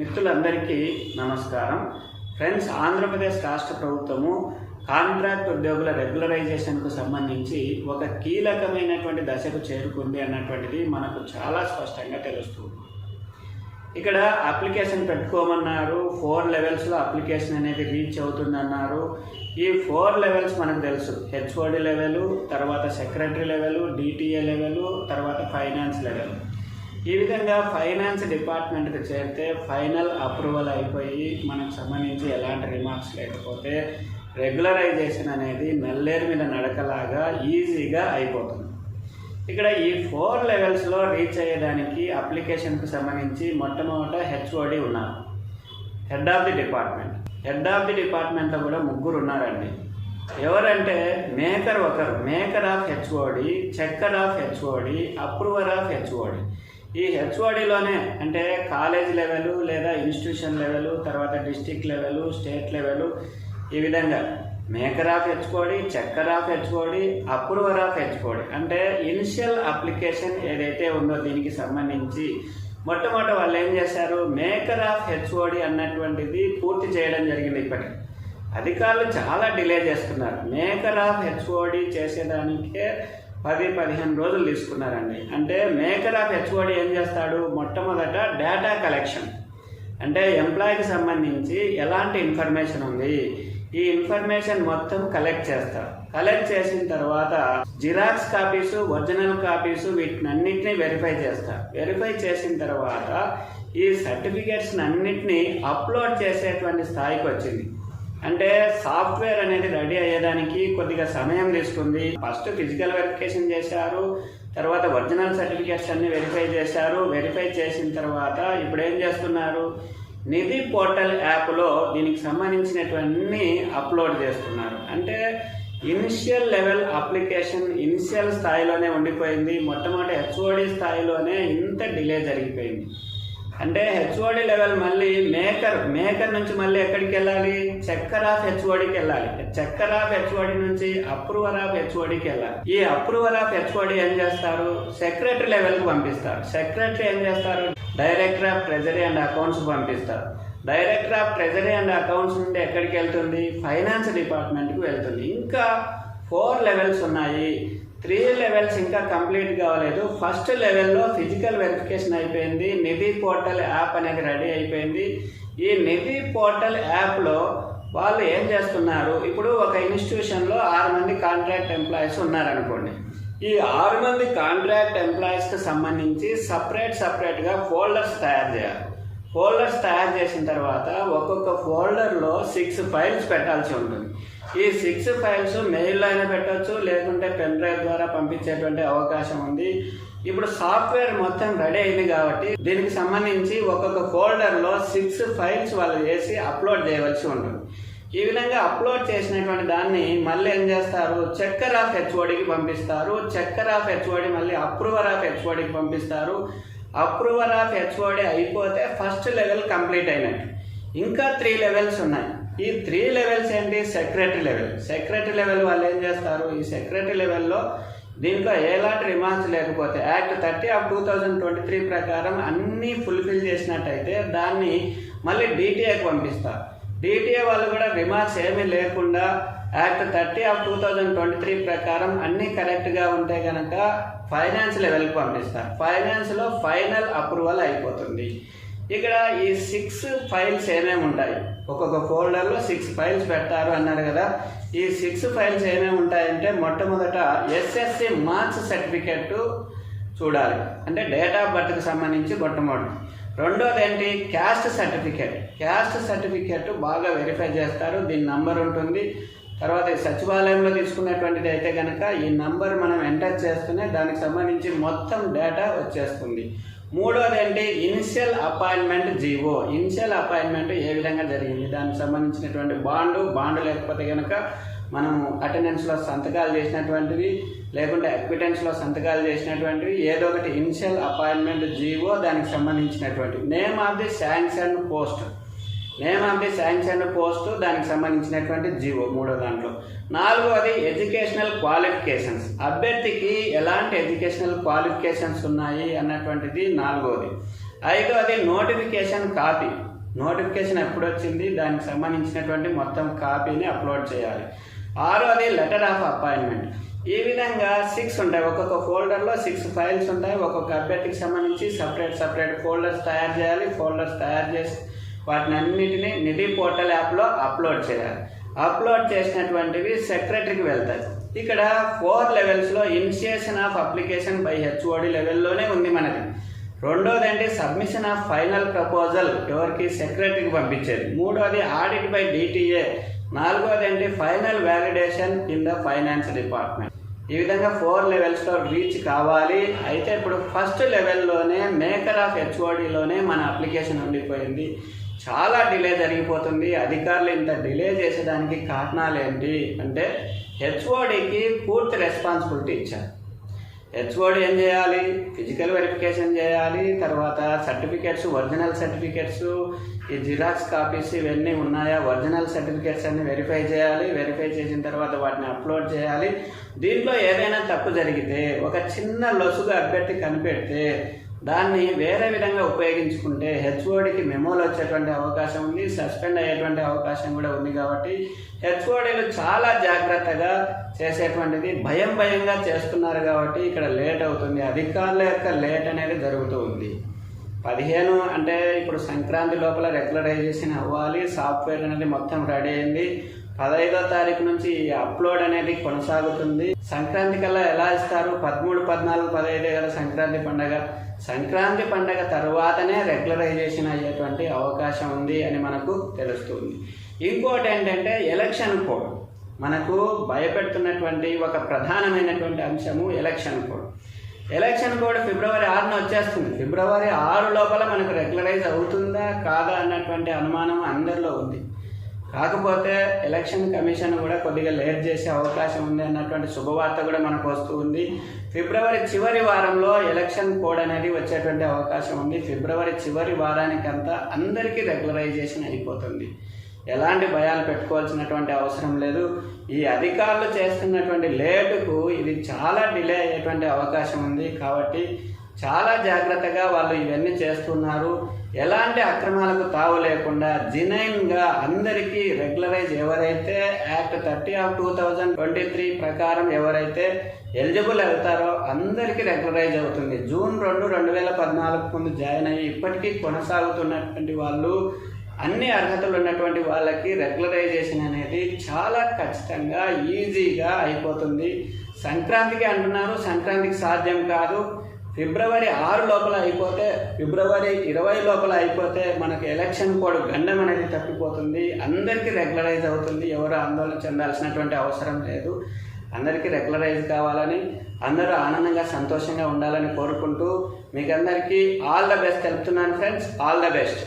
మిత్రులందరికీ నమస్కారం. ఫ్రెండ్స్ ఆంధ్రప్రదేశ్ రాష్ట్ర ప్రభుత్వము కాంట్రాక్ట్ ఉద్యోగుల రెగ్యులరైజేషన్కు సంబంధించి ఒక కీలకమైనటువంటి దశకు చేరుకుంది అన్నటువంటిది మనకు చాలా స్పష్టంగా తెలుస్తుంది. ఇక్కడ అప్లికేషన్ పెట్టుకోమన్నారు ఫోర్ లెవెల్స్లో అప్లికేషన్ అనేది రీచ్ అవుతుందన్నారు. ఈ ఫోర్ లెవెల్స్ మనకు తెలుసు. హెచ్ఓడి లెవెల్ తర్వాత సెక్రటరీ లెవెలు డిటిఏ లెవెలు తర్వాత ఫైనాన్స్ లెవెల్. ఈ విధంగా ఫైనాన్స్ డిపార్ట్మెంట్కి చేరితే ఫైనల్ అప్రూవల్ అయిపోయి మనకు సంబంధించి ఎలాంటి రిమార్క్స్ లేకపోతే రెగ్యులరైజేషన్ అనేది నల్లేరు మీద నడకలాగా ఈజీగా అయిపోతుంది. ఇక్కడ ఈ ఫోర్ లెవెల్స్లో రీచ్ అయ్యేదానికి అప్లికేషన్కి సంబంధించి మొట్టమొదట హెచ్ఓడి ఉన్నారు. Head of the department. Head of the డిపార్ట్మెంట్లో కూడా ముగ్గురు ఉన్నారండి. ఎవరంటే మేకర్ ఒకరు. Maker of HOD checker of HOD approver of HOD. ఈ హెచ్ఓడిలోనే అంటే కాలేజ్ లెవెల్ లేదా ఇన్స్టిట్యూషన్ లెవెల్ తర్వాత డిస్టిక్ లెవెల్ స్టేట్ లెవెల్ ఈ విధంగా. Maker of HOD checker of HOD approver of HOD అంటే ఇనిషియల్ అప్లికేషన్ ఏదైతే ఉందో దీనికి సంబంధించి మొట్టమొదటి వాళ్ళు ఏం చేశారు? మేకర్ ఆఫ్ హెచ్ఓడి అన్నటువంటిది పూర్తి చేయడం జరిగింది ఇప్పటికి. అధికారులు చాలా డిలే చేస్తున్నారు. మేకర్ ఆఫ్ హెచ్ఓడి చేసేదానికే పది పదిహేను రోజులు తీసుకున్నారండి. అంటే మేకర్ ఆఫ్ హెచ్ఓడి ఏం చేస్తాడు? మొట్టమొదట డేటా కలెక్షన్ అంటే ఎంప్లాయీకి సంబంధించి ఎలాంటి ఇన్ఫర్మేషన్ ఉంది? ఈ ఇన్ఫర్మేషన్ మొత్తం కలెక్ట్ చేస్తారు కలెక్ట్ చేసిన తర్వాత జిరాక్స్ కాపీస్ ఒరిజినల్ కాపీస్ వీటినన్నిటిని వెరిఫై చేస్తారు వెరిఫై చేసిన తర్వాత ఈ సర్టిఫికేట్స్ అన్నిటిని అప్లోడ్ చేసేటువంటి స్థాయికి వచ్చింది. అంటే సాఫ్ట్వేర్ అనేది రెడీ అయ్యేదానికి కొద్దిగా సమయం తీసుకుంది. ఫస్ట్ ఫిజికల్ వెరిఫికేషన్ చేశారు తర్వాత ఒరిజినల్ సర్టిఫికేట్స్ అన్ని వెరిఫై చేశారు. వెరిఫై చేసిన తర్వాత ఇప్పుడు ఏం చేస్తున్నారు? నిధి పోర్టల్ యాప్లో దీనికి సంబంధించినటువంటి అప్లోడ్ చేస్తున్నారు. అంటే ఇనిషియల్ లెవెల్ అప్లికేషన్ ఇనిషియల్ స్థాయిలోనే ఉండిపోయింది. మొట్టమొదటి హెచ్ఓడి స్థాయిలోనే ఇంత డిలే జరిగిపోయింది. అంటే హెచ్ఓడి లెవెల్ మళ్ళీ మేకర్ మేకర్ నుంచి మళ్ళీ ఎక్కడికి వెళ్ళాలి? చక్కర్ ఆఫ్ హెచ్ఓడికి వెళ్ళాలి. చక్కర్ ఆఫ్ హెచ్ఓడి నుంచి అప్రూవర్ ఆఫ్ హెచ్ఓడికి వెళ్ళాలి. ఈ అప్రూవర్ ఆఫ్ హెచ్ఓడి ఏం చేస్తారు? సెక్రటరీ లెవెల్కి పంపిస్తారు. సెక్రటరీ ఏం చేస్తారు? Director of treasury and accounts పంపిస్తారు. Director of treasury and accounts నుండి ఎక్కడికి వెళ్తుంది? ఫైనాన్స్ డిపార్ట్మెంట్కి వెళ్తుంది. ఇంకా ఫోర్ లెవెల్స్ ఉన్నాయి. త్రీ లెవెల్స్ ఇంకా కంప్లీట్ కావలేదు. ఫస్ట్ లెవెల్లో ఫిజికల్ వెరిఫికేషన్ అయిపోయింది. నిధి పోర్టల్ యాప్ అనేది రెడీ అయిపోయింది. ఈ నిధి పోర్టల్ యాప్లో వాళ్ళు ఏం చేస్తున్నారు? ఇప్పుడు ఒక ఇన్స్టిట్యూషన్లో ఆరు మంది కాంట్రాక్ట్ ఎంప్లాయీస్ ఉన్నారనుకోండి. ఈ ఆరు మంది కాంట్రాక్ట్ ఎంప్లాయీస్కి సంబంధించి సపరేట్ సపరేట్గా ఫోల్డర్స్ తయారు చేయాలి. ఫోల్డర్స్ తయారు చేసిన తర్వాత ఒక్కొక్క ఫోల్డర్లో సిక్స్ ఫైల్స్ పెట్టాల్సి ఉంటుంది. ఈ సిక్స్ ఫైల్స్ మెయిల్లో అయినా పెట్టవచ్చు లేకుంటే పెన్ డ్రైవ్ ద్వారా పంపించేటువంటి అవకాశం ఉంది. ఇప్పుడు సాఫ్ట్వేర్ మొత్తం రెడీ అయింది కాబట్టి దీనికి సంబంధించి ఒక్కొక్క ఫోల్డర్లో సిక్స్ ఫైల్స్ వాళ్ళు చేసి అప్లోడ్ చేయవలసి ఉంటుంది. ఈ విధంగా అప్లోడ్ చేసినటువంటి దాన్ని మళ్ళీ ఏం చేస్తారు? చక్కర్ ఆఫ్ హెచ్ఓడికి పంపిస్తారు. చక్కర్ ఆఫ్ హెచ్ఓడి మళ్ళీ అప్రూవర్ ఆఫ్ హెచ్ఓడికి పంపిస్తారు. అప్రూవర్ ఆఫ్ హెచ్ఓడి అయిపోతే ఫస్ట్ లెవెల్ కంప్లీట్ అయినట్టు. ఇంకా త్రీ లెవెల్స్ ఉన్నాయి. ఈ త్రీ లెవెల్స్ ఏంటి? సెక్రటరీ లెవెల్ సెక్రటరీ లెవెల్ వాళ్ళు ఏం చేస్తారు? ఈ సెక్రటరీ లెవెల్లో దీంట్లో ఎలాంటి రిమార్క్స్ లేకపోతే act thirty of two thousand twenty three ప్రకారం అన్నీ ఫుల్ఫిల్ చేసినట్టయితే దాన్ని మళ్ళీ డిటిఏకి పంపిస్తారు డిటిఏ వాళ్ళు కూడా రిమార్క్స్ ఏమీ లేకుండా act thirty of two thousand twenty three ప్రకారం అన్నీ కరెక్ట్గా ఉంటే కనుక ఫైనాన్స్ లెవెల్కి పంపిస్తారు ఫైనాన్స్లో ఫైనల్ అప్రూవల్ అయిపోతుంది. ఇక్కడ ఈ సిక్స్ ఫైల్స్ ఏమేమి ఉంటాయి? ఒక్కొక్క ఫోల్డర్లో సిక్స్ ఫైల్స్ పెడతారు అన్నారు కదా. ఈ సిక్స్ ఫైల్స్ ఏమేమి ఉంటాయంటే మొట్టమొదట ఎస్ఎస్సి మార్క్స్ సర్టిఫికెట్ చూడాలి. అంటే డేట్ ఆఫ్ బర్త్కి సంబంధించి మొట్టమొదటి. రెండోది ఏంటి? క్యాస్ట్ సర్టిఫికేట్ క్యాస్ట్ సర్టిఫికేట్ బాగా వెరిఫై చేస్తారు. దీని నంబర్ ఉంటుంది. తర్వాత సచివాలయంలో తీసుకున్నటువంటిది అయితే కనుక ఈ నంబర్ మనం ఎంటర్ చేస్తూనే దానికి సంబంధించి మొత్తం డేటా వచ్చేస్తుంది. మూడోది ఏంటి initial appointment GO. Initial appointment ఏ విధంగా జరిగింది? దానికి సంబంధించినటువంటి బాండు బాండు లేకపోతే కనుక మనము అటెండెన్స్లో సంతకాలు చేసినటువంటివి లేకుంటే అక్విటెన్స్లో సంతకాలు చేసినటువంటివి ఏదో ఒకటి ఇనిషియల్ అపాయింట్మెంట్ జీవో దానికి సంబంధించినటువంటి name of the sanction post. Name of the sanction post దానికి సంబంధించినటువంటి జీవో మూడో దాంట్లో. నాలుగవది ఎడ్యుకేషనల్ క్వాలిఫికేషన్స్. అభ్యర్థికి ఎలాంటి ఎడ్యుకేషనల్ క్వాలిఫికేషన్స్ ఉన్నాయి అన్నటువంటిది నాలుగవది. ఐదవది నోటిఫికేషన్ కాపీ. నోటిఫికేషన్ ఎప్పుడు వచ్చింది దానికి సంబంధించినటువంటి మొత్తం కాపీని అప్లోడ్ చేయాలి. ఆరోది లెటర్ ఆఫ్ అపాయింట్మెంట్. ఈ విధంగా సిక్స్ ఉంటాయి. ఒక్కొక్క ఫోల్డర్లో సిక్స్ ఫైల్స్ ఉంటాయి. ఒక్కొక్క అభ్యర్థికి సంబంధించి సపరేట్ సపరేట్ ఫోల్డర్స్ తయారు చేయాలి. ఫోల్డర్స్ తయారు చేసి వాటిని అన్నిటిని నిధి పోర్టల్ యాప్లో అప్లోడ్ చేయాలి. అప్లోడ్ చేసినటువంటివి సెక్రటరీకి వెళ్తాయి. ఇక్కడ ఫోర్ లెవెల్స్లో initiation of application by HOD లెవెల్లోనే ఉంది మనకి రెండోదండి సబ్మిషన్ ఆఫ్ ఫైనల్ ప్రపోజల్ ఎవరికి? సెక్రటరీకి పంపించేది. మూడోది audit by DTA. నాలుగోదండి final validation in the finance department. ఈ విధంగా ఫోర్ లెవెల్స్లో రీచ్ కావాలి. అయితే ఇప్పుడు ఫస్ట్ లెవెల్లోనే మేకర్ ఆఫ్ హెచ్ఓడిలోనే మన అప్లికేషన్ ఉండిపోయింది. చాలా డిలే జరిగిపోతుంది. అధికారులు ఇంత డిలే చేసేదానికి కారణాలు ఏంటి అంటే హెచ్ఓడికి పూర్తి రెస్పాన్సిబిలిటీ ఇచ్చారు. హెచ్ఓడి ఏం చేయాలి? ఫిజికల్ వెరిఫికేషన్ చేయాలి. తర్వాత సర్టిఫికేట్స్ ఒరిజినల్ సర్టిఫికేట్స్ ఈ జిరాక్స్ కాపీస్ ఇవన్నీ ఉన్నాయా? ఒరిజినల్ సర్టిఫికేట్స్ అన్ని వెరిఫై చేయాలి. వెరిఫై చేసిన తర్వాత వాటిని అప్లోడ్ చేయాలి. దీంట్లో ఏదైనా తప్పు జరిగితే ఒక చిన్న లొసుగు అభ్యర్థి కనిపెడితే దాన్ని వేరే విధంగా ఉపయోగించుకుంటే హెచ్ఓడికి మెమోలు వచ్చేటువంటి అవకాశం ఉంది సస్పెండ్ అయ్యేటువంటి అవకాశం కూడా ఉంది కాబట్టి హెచ్ఓడీలు చాలా జాగ్రత్తగా చేసేటువంటిది భయం భయంగా చేస్తున్నారు కాబట్టి ఇక్కడ లేట్ అవుతుంది. అధికారుల యొక్క లేట్ అనేది జరుగుతూ ఉంది. పదిహేను అంటే ఇప్పుడు సంక్రాంతి లోపల రెగ్యులరైజేషన్ అవ్వాలి సాఫ్ట్వేర్ అనేది మొత్తం రెడీ అయింది. పదహైదో తారీఖు నుంచి ఈ అప్లోడ్ అనేది కొనసాగుతుంది. సంక్రాంతి కల్లా ఎలా ఇస్తారు? పదమూడు పద్నాలుగు పదహైదు కదా సంక్రాంతి పండగ. సంక్రాంతి పండగ తర్వాతనే రెగ్యులరైజేషన్ అయ్యేటువంటి అవకాశం ఉంది అని మనకు తెలుస్తుంది. ఇంకోటి ఏంటంటే ఎలక్షన్ కోడ్. మనకు భయపెడుతున్నటువంటి ఒక ప్రధానమైనటువంటి అంశము ఎలక్షన్ కోడ్. ఎలక్షన్ కోడ్ ఫిబ్రవరి ఆరున వచ్చేస్తుంది. ఫిబ్రవరి ఆరు లోపల మనకు రెగ్యులరైజ్ అవుతుందా? కాదా? అన్నటువంటి అనుమానం అందరిలో ఉంది. కాకపోతే ఎలక్షన్ కమిషన్ కూడా కొద్దిగా లేట్ చేసే అవకాశం ఉంది అన్నటువంటి శుభవార్త కూడా మనకు వస్తూ ఉంది. ఫిబ్రవరి చివరి వారంలో ఎలక్షన్ కోడ్ అనేది వచ్చేటువంటి అవకాశం ఉంది. ఫిబ్రవరి చివరి వారానికంతా అందరికీ రెగ్యులరైజేషన్ అయిపోతుంది. ఎలాంటి భయాలు పెట్టుకోవాల్సినటువంటి అవసరం లేదు. ఈ అధికారులు చేస్తున్నటువంటి లేటుకు ఇది చాలా డిలే అయ్యేటువంటి అవకాశం ఉంది. కాబట్టి చాలా జాగ్రత్తగా వాళ్ళు ఇవన్నీ చేస్తున్నారు. ఎలాంటి అక్రమాలకు తావు లేకుండా జినైన్గా అందరికీ రెగ్యులరైజ్ ఎవరైతే act thirty of two thousand twenty three ప్రకారం ఎవరైతే ఎలిజిబుల్ అవుతారో అందరికీ రెగ్యులరైజ్ అవుతుంది. జూన్ రెండు రెండు వేల పద్నాలుగు ముందు జాయిన్ అయ్యి ఇప్పటికీ కొనసాగుతున్నటువంటి వాళ్ళు అన్ని అర్హతలు ఉన్నటువంటి వాళ్ళకి రెగ్యులరైజేషన్ అనేది చాలా ఖచ్చితంగా ఈజీగా అయిపోతుంది. సంక్రాంతికి అంటున్నారు సంక్రాంతికి సాధ్యం కాదు. ఫిబ్రవరి ఆరు లోపల అయిపోతే ఫిబ్రవరి ఇరవై లోపల అయిపోతే మనకు ఎలక్షన్ కోడ్ గండం అనేది తప్పిపోతుంది. అందరికీ రెగ్యులరైజ్ అవుతుంది. ఎవరు ఆందోళన చెందాల్సినటువంటి అవసరం లేదు. అందరికీ రెగ్యులరైజ్ కావాలని అందరూ ఆనందంగా సంతోషంగా ఉండాలని కోరుకుంటూ మీకు అందరికీ ఆల్ ద బెస్ట్. తెలుపుతున్నాను ఫ్రెండ్స్. All the best.